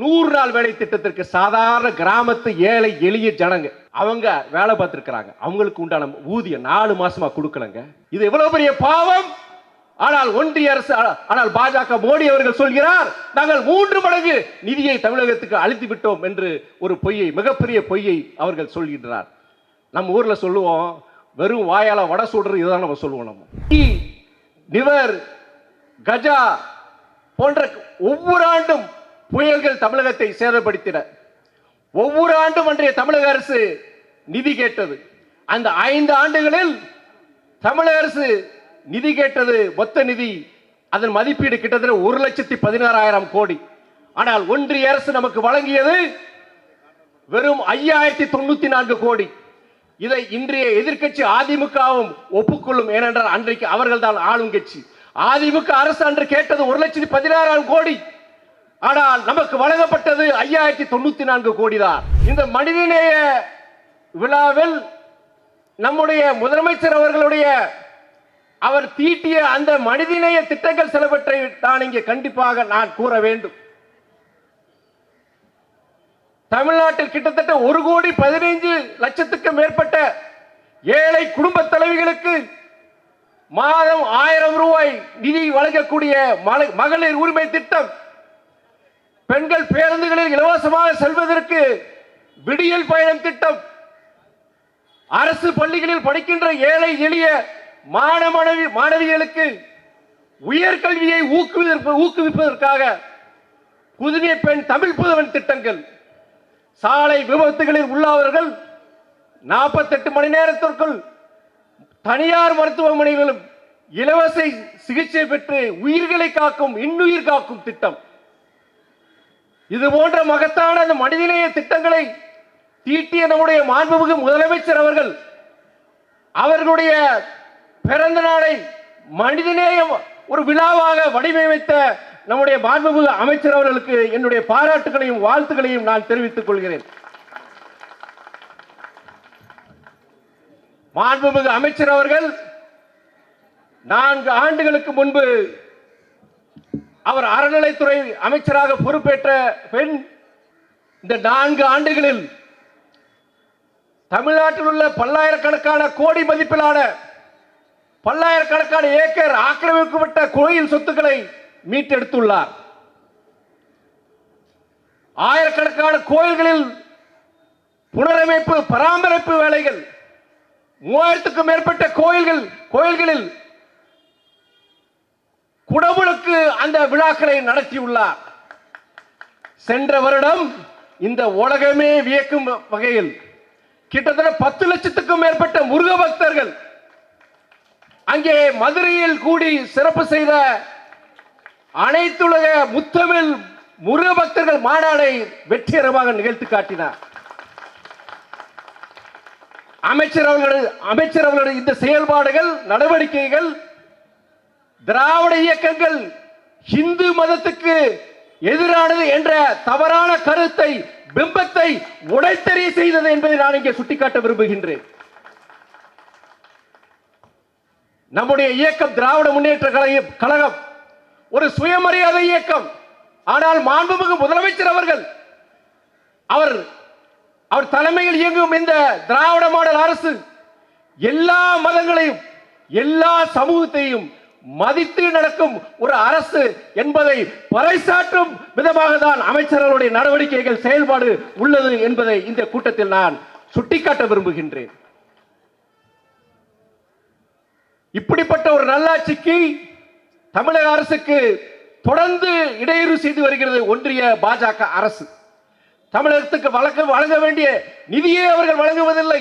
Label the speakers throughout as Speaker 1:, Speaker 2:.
Speaker 1: நூறு நாள் வேலை திட்டத்திற்கு சாதாரண கிராமத்து ஏழை எளிய ஜனங்க அவங்க வேலை பார்த்துருக்கிறாங்க. அவங்களுக்கு உண்டான ஊதியம் நாலு மாசமா கொடுக்கலங்க. இது எவ்வளவு பெரிய பாவம்? ஆனால் ஒன்றிய அரசு ஆனால் பாஜக மோடி அவர்கள் சொல்கிறார் நாங்கள் மூன்று மடங்கு நிதியை தமிழகத்துக்கு அழித்து விட்டோம் என்று ஒரு பொய்யை மிகப்பெரிய பொய்யை அவர்கள் சொல்கின்றார். நம்ம ஊர்ல சொல்லுவோம் வெறும் வாயால வட சுடுறது இதுதான் நம்ம சொல்லுவோம் நம்ம. நிவர் கஜா போன்ற ஒவ்வொரு ஆண்டும் புயல்கள் தமிழகத்தை சேதப்படுத்தின. ஒவ்வொரு ஆண்டும் அன்றைய தமிழக அரசு நிதி கேட்டது. அந்த ஐந்து ஆண்டுகளில் தமிழக அரசு நிதி கேட்டது மொத்த நிதி அதன் மதிப்பீடு கிட்டத்தட்ட ஒரு லட்சத்தி பதினாறாயிரம் கோடி. ஆனால் ஒன்றிய அரசு நமக்கு வழங்கியது வெறும் ஐயாயிரத்தி தொண்ணூத்தி நான்கு கோடி. இதை இன்றைய எதிர்க்கட்சி அதிமுகவும் ஒப்புக்கொள்ளும் ஏனென்றால் அன்றைக்கு அவர்கள் தான் ஆளும் கட்சி. அதிமுக அரசு அன்று கேட்டது ஒரு லட்சத்தி பதினாறாயிரம் கோடி. ஆனால் நமக்கு வழங்கப்பட்டது ஐயாயிரத்தி தொண்ணூத்தி நான்கு கோடி தான் இந்த மனிதநேய விழாவில் நம்முடைய முதலமைச்சர் அவர்களுடைய அவர் தீட்டிய அந்த மனிதநேய திட்டங்கள் சிலவற்றை நான் இங்கே கண்டிப்பாக நான் கூற வேண்டும். தமிழ்நாட்டில் கிட்டத்தட்ட ஒரு கோடி பதினைந்து லட்சத்துக்கு மேற்பட்ட ஏழை குடும்ப தலைவிகளுக்கு மாதம் ஆயிரம் ரூபாய் நிதி வழங்கக்கூடிய மகளிர் உரிமை திட்டம் பெண்கள் பேருந்துகளில் இலவசமாக செல்வதற்கு விடியல் பயணம் திட்டம். அரசு பள்ளிகளில் படிக்கின்ற ஏழை எளிய மாண மாணவி மாணவிகளுக்கு உயர்கல்வியை ஊக்குவிப்ப- ஊக்குவிப்பதற்காக புதுமை பெண் தமிழ் புதவன் திட்டங்கள். சாலை விபத்துகளில் உள்ளவர்கள் நாற்பத்தெட்டு மணி நேரத்திற்குள் தனியார் மருத்துவமனைகளும் இலவச சிகிச்சை பெற்று உயிர்களை காக்கும் இன்னுயிர் காக்கும் திட்டம். இது போன்ற மகத்தான அந்த மனிதநேய திட்டங்களை தீட்டிய நம்முடைய மாண்புமிகு முதலமைச்சர் அவர்கள் அவர்களுடைய பிறந்த நாளை மனிதநேயம் ஒரு விழாவாக வடிவமைத்த நம்முடைய மாண்புமிகு அமைச்சர் அவர்களுக்கு என்னுடைய பாராட்டுகளையும் வாழ்த்துக்களையும் நான் தெரிவித்துக் கொள்கிறேன். மாண்புமிகு அமைச்சர் அவர்கள் நான்கு ஆண்டுகளுக்கு முன்பு அவர் அறநிலைத்துறை அமைச்சராக பொறுப்பேற்ற பெண் இந்த நான்கு ஆண்டுகளில் தமிழ்நாட்டில் உள்ள பல்லாயிரக்கணக்கான கோடி மதிப்பிலான பல்லாயிரக்கணக்கான ஏக்கர் ஆக்கிரமிக்கப்பட்ட கோயில் சொத்துக்களை மீட்டெடுத்துள்ளார். ஆயிரக்கணக்கான கோயில்களில் புனரமைப்பு பராமரிப்பு வேலைகள் மூவாயிரத்துக்கும் மேற்பட்ட கோயில்கள் கோயில்களில் குடமுழுக்கு அந்த விழாக்களை நடத்தியுள்ளார். சென்ற வருடம் இந்த உலகமே வியக்கும் வகையில் கிட்டத்தட்ட பத்து லட்சத்துக்கும் மேற்பட்ட முருக பக்தர்கள் அங்கே மதுரையில் கூடி சிறப்பு செய்த அனைத்துலக முத்தமிழ் முருக பக்தர்கள் மாநாடை வெற்றிகரமாக நிகழ்த்தி காட்டினார். அமைச்சர் அவர்களுடைய அமைச்சர் அவர்களுடைய இந்த செயல்பாடுகள் நடவடிக்கைகள் திராவிட இயக்கங்கள் இந்து மதத்துக்கு எதிரானது என்ற தவறான கருத்தை பிம்பத்தை உடைத்தறிய செய்தது என்பதை நான் இங்கே சுட்டிக்காட்ட விரும்புகின்றேன். நம்முடைய இயக்கம் திராவிட முன்னேற்ற கழகம். ஒரு சுயமரியாதை இயக்கம். ஆனால் மாண்புமிகு முதலமைச்சர் அவர்கள் அவர் அவர் தலைமையில் இயங்கும் இந்த திராவிட மாடல் அரசு எல்லா மதங்களையும் எல்லா சமூகத்தையும் மதித்து நடக்கும் ஒரு அரசு என்பதை பறைசாற்றும் விதமாக தான் அமைச்சர்களுடைய நடவடிக்கைகள் செயல்பாடு உள்ளது என்பதை இந்த கூட்டத்தில் நான் சுட்டிக்காட்ட விரும்புகின்றேன். இப்படிப்பட்ட ஒரு நல்லாட்சிக்கு தமிழக அரசுக்கு தொடர்ந்து இடையூறு செய்து வருகிறது ஒன்றிய பாஜக அரசு. தமிழகத்துக்கு வழங்க வழங்க வேண்டிய நிதியை அவர்கள் வழங்குவதில்லை.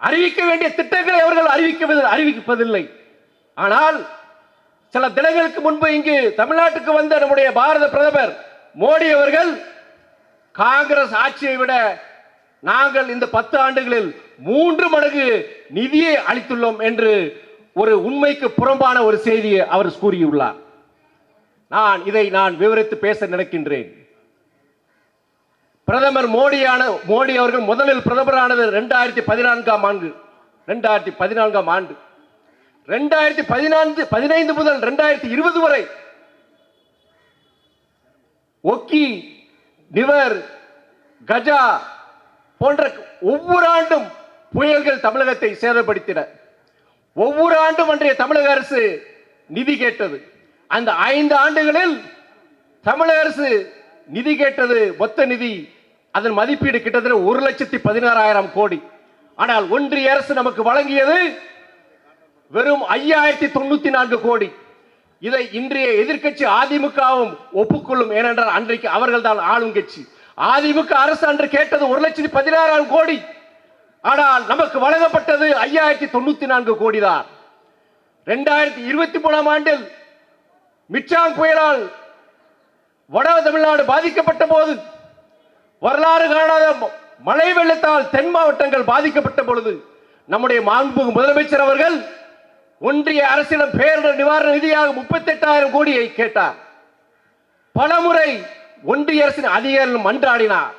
Speaker 1: அறிவிக்க வேண்டிய திட்டங்களை அவர்கள் அறிவிக்க அறிவிப்பதில்லை. ஆனால் சில தினங்களுக்கு முன்பு இங்கு தமிழ்நாட்டுக்கு வந்த நம்முடைய பாரத பிரதமர் மோடி அவர்கள் காங்கிரஸ் ஆட்சியை விட நாங்கள் இந்த பத்து ஆண்டுகளில் மூன்று மடங்கு நிதியை அளித்துள்ளோம் என்று ஒரு உண்மைக்கு புறம்பான ஒரு செய்தியை அவர் கூறியுள்ளார். நான் இதை நான் விவரித்து பேச நினைக்கின்றேன். பிரதமர் மோடியான மோடி அவர்கள் முதலில் பிரதமரானது ரெண்டாயிரத்தி பதினான்காம் ஆண்டு ரெண்டாயிரத்தி பதினான்காம் ஆண்டு. ரெண்டாயிரத்தி பதினான்கு பதினைந்து முதல் ரெண்டாயிரத்தி இருபது வரை ஒக்கி நிவர் கஜா போன்ற ஒவ்வொரு ஆண்டும் புயல்கள் தமிழகத்தை சேதப்படுத்தின. ஒவ்வொரு ஆண்டும் அன்றைய தமிழக அரசு நிதி கேட்டது. அந்த ஐந்து ஆண்டுகளில் தமிழக அரசு நிதி கேட்டது மொத்த நிதி அதன் மதிப்பீடு கிட்டத்தட்ட ஒரு லட்சத்தி பதினாறாயிரம் கோடி. ஆனால் ஒன்றிய அரசு நமக்கு வழங்கியது வெறும் ஐயாயிரத்தி தொண்ணூத்தி நான்கு கோடி. இதை இன்றைய எதிர்க்கட்சி அதிமுகவும் ஒப்புக்கொள்ளும். ஏனென்றால் அன்றைக்கு அவர்கள் தான் ஆளும் கட்சி. அதிமுக அரசு அன்று கேட்டது ஒரு லட்சத்தி பதினாறாயிரம் கோடி. ஆனால் நமக்கு வழங்கப்பட்டது ஐயாயிரத்தி தொண்ணூத்தி நான்கு கோடி தான் இரண்டாயிரத்தி இருபத்தி மூணாம் ஆண்டில் மிச்சாங் புயலால் வட தமிழ்நாடு பாதிக்கப்பட்ட போது வரலாறு காணாத மழை வெள்ளத்தால் தென் மாவட்டங்கள் பாதிக்கப்பட்ட பொழுது நம்முடைய மாண்புமிகு முதலமைச்சர் அவர்கள் ஒன்றிய அரசிடம் பேரிடர் நிவாரண நிதியாக முப்பத்தி எட்டாயிரம் கோடியை கேட்டார். பலமுறை ஒன்றிய அரசின் அதிகாரிகள் மன்றாடினார்.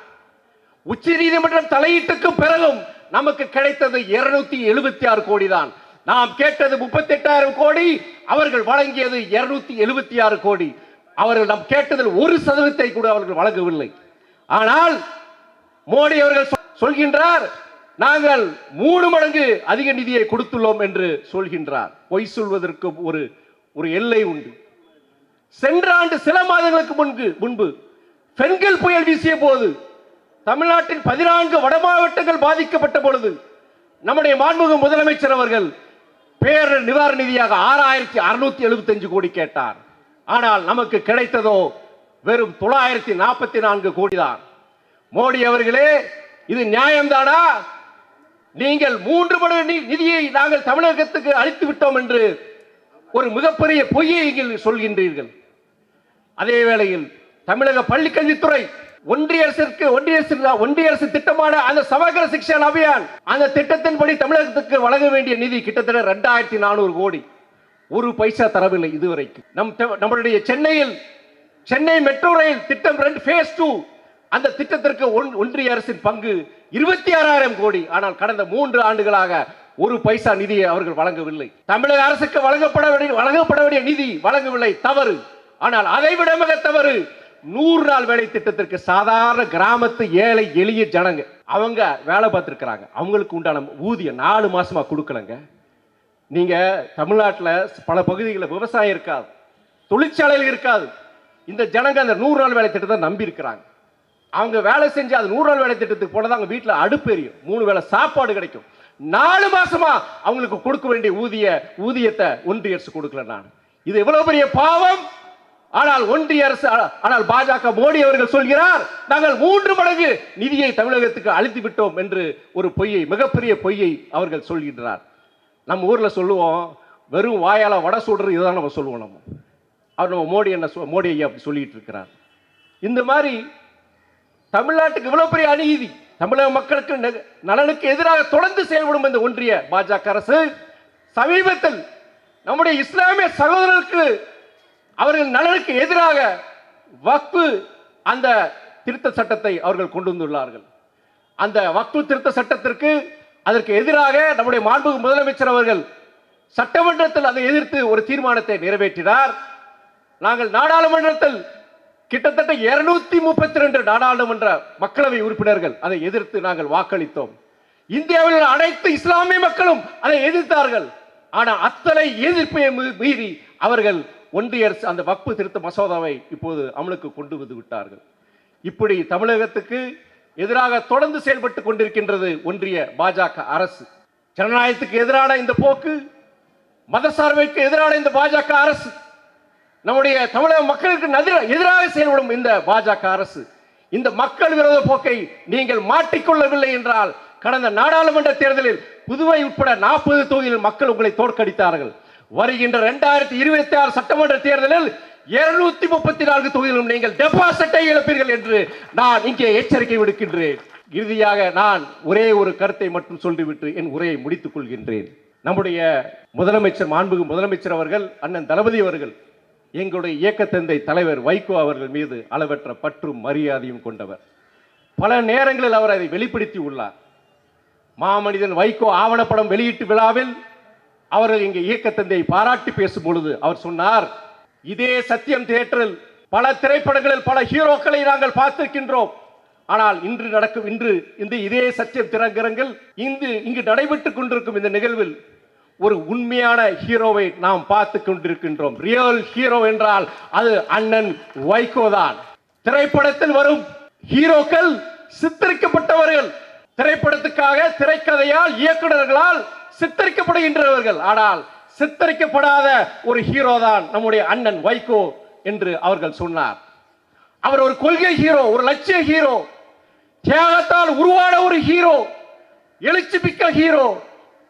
Speaker 1: உச்ச நீதிமன்றம் தலையீட்டுக்கு பிறகும் நமக்கு கிடைத்தது இருநூத்தி எழுபத்தி ஆறு கோடி தான் நாம் கேட்டது முப்பத்தி எட்டாயிரம் கோடி அவர்கள் வழங்கியது இருநூத்தி எழுபத்தி ஆறு கோடி. அவர்கள் நாம் கேட்டதில் ஒரு சதவீதத்தை கூட அவர்கள் வழங்கவில்லை. ஆனால் மோடி அவர்கள் சொல்கின்றார் நாங்கள் மூணு மடங்கு அதிக நிதியை கொடுத்துள்ளோம் என்று சொல்கின்றார். பொய் சொல்வதற்கு ஒரு ஒரு எல்லை உண்டு. சென்ற ஆண்டு சில மாதங்களுக்கு முன்பு முன்பு பெண்கள் புயல் வீசிய போது தமிழ்நாட்டின் பதினான்கு வட மாவட்டங்கள் பாதிக்கப்பட்ட பொழுது நம்முடைய மாண்புக முதலமைச்சர் அவர்கள் பேரிடர் நிவாரண நிதியாக ஆறாயிரத்தி அறுநூத்தி எழுபத்தஞ்சு கோடி கேட்டார். ஆனால் நமக்கு கிடைத்ததோ வெறும் தொள்ளாயிரத்தி நாற்பத்தி நான்கு கோடி தான். மோடி அவர்களே இது நியாயம்தானா? நீங்கள் மூன்று மடங்கு நி- நிதியை நாங்கள் தமிழகத்துக்கு அளித்து விட்டோம் என்று ஒரு மிகப்பெரிய பொய்யை நீங்கள் சொல்கின்றீர்கள். அதே வேளையில் தமிழக பள்ளிக்கல்வித்துறை ஒன்றிய அரசிற்கு ஒன்றிய அரசு ஒன்றிய அரசு திட்டமான அந்த சமகர சிக்ஷன் அபியான் அந்த திட்டத்தின்படி தமிழகத்துக்கு வழங்க வேண்டிய நிதி கிட்டத்தட்ட ரெண்டாயிரத்தி நானூறு கோடி. ஒரு பைசா தரவில்லை இதுவரைக்கும். நம் தெ- நம்மளுடைய சென்னையில் சென்னை மெட்ரோ ரயில் திட்டம் ரெண்டு ஃபேஸ் டூ அந்த திட்டத்திற்கு ஒன்- ஒன்றிய அரசின் பங்கு இருபத்தி ஆறாயிரம் கோடி. ஆனால் கடந்த மூன்று ஆண்டுகளாக ஒரு பைசா நிதியை அவர்கள் வழங்கவில்லை. தமிழக அரசுக்கு வழங்கப்பட வேண்டிய வழங்கப்பட வேண்டிய நிதி வழங்கவில்லை. தவறு. ஆனால் அதைவிட மிக தவறு நூறு நாள் வேலை திட்டத்திற்கு சாதாரண கிராமத்து ஏழை எளிய ஜனங்க அவங்க வேலை பார்த்துருக்குறாங்க. அவங்களுக்கு உண்டான ஊதியம் நாலு மாசமா கொடுக்கலங்க. நீங்க தமிழ்நாட்டில் பல பகுதிகளில் விவசாயம் இருக்காது தொழிற்சாலைகள் இருக்காது. இந்த ஜனங்க அந்த நூறு நாள் வேலை திட்டத்தை நம்பி இருக்கிறாங்க அவங்க வேலை செஞ்சு அது நூறு நாள் வேலை திட்டத்துக்கு போனது அவங்க வீட்டில் அடுப்பு எரியும். மூணு வேளை சாப்பாடு கிடைக்கும். நாலு மாசமா அவங்களுக்கு கொடுக்க வேண்டிய ஊதிய ஊதியத்தை ஒன்றிய அரசு கொடுக்கல நான். இது எவ்வளவு பெரிய பாவம்? ஆனால் ஒன்றிய அரசு ஆனால் பாஜக மோடி அவர்கள் சொல்கிறார் நாங்கள் மூன்று மடங்கு நிதியை தமிழகத்துக்கு அழித்து விட்டோம் என்று ஒரு பொய்யை மிகப்பெரிய பொய்யை அவர்கள் சொல்கின்றார். நம்ம ஊர்ல சொல்லுவோம் வெறும் வாயால வடை சுடுறது இதுதான் நம்ம சொல்லுவோம் நம்ம. அவர் நம்ம மோடி என்ன மோடி ஐயா அப்படி சொல்லிட்டு இருக்கிறார். இந்த மாதிரி தமிழ்நாட்டுக்கு இவ்வளவு பெரிய அநீதி. தமிழக மக்களுக்கு நலனுக்கு எதிராக தொடர்ந்து செயல்படும் இந்த ஒன்றிய பாஜக அரசு சமீபத்தில் நம்முடைய இஸ்லாமிய சகோதரருக்கு அவர்கள் நலனுக்கு எதிராக வக்பு அந்த திருத்த சட்டத்தை அவர்கள் கொண்டு வந்துள்ளார்கள். அந்த வக்பு திருத்த சட்டத்திற்கு அதற்கு எதிராக நம்முடைய மாண்புமிகு முதலமைச்சர் அவர்கள் சட்டமன்றத்தில் அதை எதிர்த்து ஒரு தீர்மானத்தை நிறைவேற்றினார். நாங்கள் நாடாளுமன்றத்தில் கிட்டத்தட்ட 232 முப்பத்தி ரெண்டு நாடாளுமன்ற மக்களவை உறுப்பினர்கள் அதை எதிர்த்து நாங்கள் வாக்களித்தோம். இந்தியாவில் உள்ள அனைத்து இஸ்லாமிய மக்களும் அதை எதிர்த்தார்கள். ஆனால் அத்தனை எதிர்ப்பை மீறி அவர்கள் ஒன்றிய அரசு அந்த வக்பு திருத்த மசோதாவை இப்போது அமலுக்கு கொண்டு வந்து விட்டார்கள். இப்படி தமிழகத்துக்கு எதிராக தொடர்ந்து செயல்பட்டு கொண்டிருக்கின்றது ஒன்றிய பாஜக அரசு. ஜனநாயகத்துக்கு எதிரான இந்த போக்கு மதசார்பைக்கு எதிரான இந்த பாஜக அரசு. நம்முடைய தமிழக மக்களுக்கு நதிர- எதிராக செயல்படும் இந்த பாஜக அரசு இந்த மக்கள் விரோத போக்கை நீங்கள் மாட்டிக்கொள்ளவில்லை என்றால் கடந்த நாடாளுமன்ற தேர்தலில் புதுவை உட்பட நாற்பது தொகுதியில் மக்கள் உங்களை தோற்கடித்தார்கள். வருகின்ற இரண்டாயிரத்தி இருபத்தி ஆறு சட்டமன்ற தேர்தலில் இருநூத்தி முப்பத்தி நான்கு தொகுதியிலும் நீங்கள் டெபாசிட்டை இழப்பீர்கள் என்று நான் இங்கே எச்சரிக்கை விடுக்கின்றேன். இறுதியாக நான் ஒரே ஒரு கருத்தை மட்டும் சொல்லிவிட்டு என் உரையை முடித்துக் கொள்கின்றேன். நம்முடைய முதலமைச்சர் மாண்புகு முதலமைச்சர் அவர்கள் அண்ணன் தளபதி அவர்கள் எங்களுடைய இயக்கத்தந்தை தலைவர் வைகோ அவர்கள் மீது அளவற்ற பற்றும் மரியாதையும் கொண்டவர். பல நேரங்களில் அவர் அதை வெளிப்படுத்தி உள்ளார். மாமனிதன் வைகோ ஆவணப்படம் வெளியீட்டு விழாவில் அவர்கள் இங்கே இயக்கத்தந்தையை பாராட்டி பேசும் பொழுது அவர் சொன்னார் இதே சத்தியம் தியேட்டரில் பல திரைப்படங்களில் பல ஹீரோக்களை நாங்கள் பார்த்திருக்கின்றோம். ஆனால் இன்று நடக்கும் இன்று இந்த இதே சத்தியம் திறங்கரங்கள் இங்கு இங்கு நடைபெற்றுக் கொண்டிருக்கும் இந்த நிகழ்வில் ஒரு உண்மையான ஹீரோவை நாம் பார்த்து கொண்டிருக்கின்றோம். ரியல் ஹீரோ என்றால் அது அண்ணன் வைகோ தான். திரைப்படத்தில் வரும் ஹீரோக்கள் சித்தரிக்கப்பட்டவர்கள். திரைப்படத்துக்காக திரைக்கதையால் இயக்குனர்களால் சித்தரிக்கப்படுகின்றவர்கள். ஆனால் சித்தரிக்கப்படாத ஒரு ஹீரோ தான் நம்முடைய அண்ணன் வைகோ என்று அவர்கள் சொன்னார். அவர் ஒரு கொள்கை ஹீரோ ஒரு லட்சிய ஹீரோ தியாகத்தால் உருவான ஒரு ஹீரோ எழுச்சி மிக்க ஹீரோ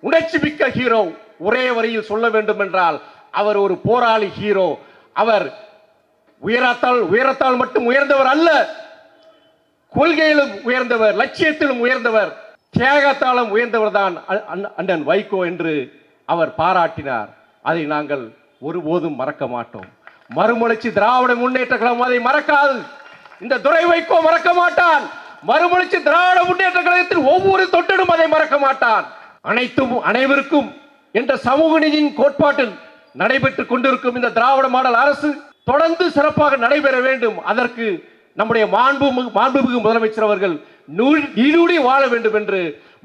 Speaker 1: உணர்ச்சி மிக்க ஹீரோ ஒரே வரியில் சொல்ல வேண்டும் என்றால் அவர் ஒரு போராளி ஹீரோ அவர் உயரத்தால் உயரத்தால் மட்டும் உயர்ந்தவர் அல்ல கொள்கையிலும் உயர்ந்தவர் லட்சியத்திலும் உயர்ந்தவர் தியாகத்தாலும் உயர்ந்தவர் தான் அண்ணன் வைகோ என்று அவர் பாராட்டினார். அதை நாங்கள் ஒருபோதும் மறக்க மாட்டோம். மறுமலர்ச்சி திராவிட முன்னேற்ற கழகம் அதை மறக்காது. இந்த துறை வைகோ மறக்க மாட்டான். மறுமலர்ச்சி திராவிட முன்னேற்ற கழகத்தில் ஒவ்வொரு தொட்டனும் அதை மறக்க மாட்டான். அனைத்தும் அனைவருக்கும் என்ற சமூக நீதியின் கோட்பாட்டில் நடைபெற்றுக் கொண்டிருக்கும் இந்த திராவிட மாடல் அரசு தொடர்ந்து சிறப்பாக நடைபெற வேண்டும். அதற்கு நம்முடைய மாண்பு மாண்புமிகு முதலமைச்சர் அவர்கள் நூல் நீடூழி வாழ வேண்டும் என்று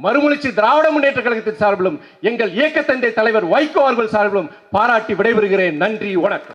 Speaker 1: மறுமலர்ச்சி திராவிட முன்னேற்ற கழகத்தின் சார்பிலும் எங்கள் இயக்க தந்தை தலைவர் வைகோ அவர்கள் சார்பிலும் பாராட்டி விடைபெறுகிறேன். நன்றி வணக்கம்.